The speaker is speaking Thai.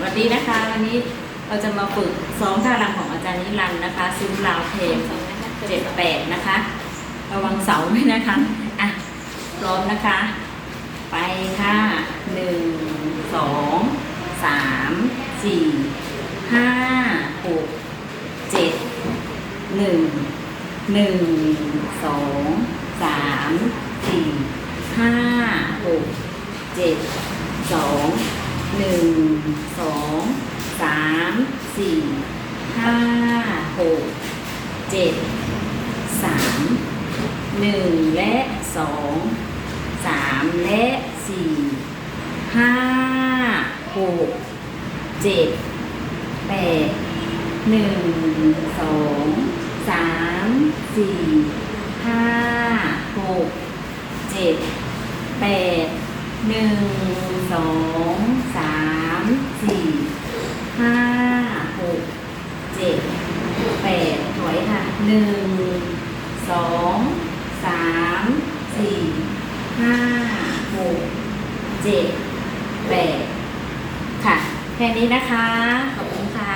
สวัสดีนะคะวันนี้เราจะมาฝึกซ้อมท่ารำของอาจารย์นิรันดร์นะคะซุ้มลาวเพลงเจ็ดแปดนะคะ ระวังเสาด้วยนะคะอะพร้อมนะคะ ไปค่ะหนึ่งสองสามสี่ห้าหกเจ็ดหนึ่งหนึ่งสองสามสี่ห้าหกเจ็ดสอง หนึ่งสองสามสี่ห้าหกเจ็ดสามหนึ่งและสองสามและสี่ห้าหกเจ็ดแปดหนึ่งสองสามสี่ห้าหกเจ็ดแปดหนึ่งสอง เจ็ดแปดถอยค่ะหนึ่งสองสามสี่ห้าหกเจ็ดแปดค่ะ แค่นี้นะคะ ขอบคุณค่ะ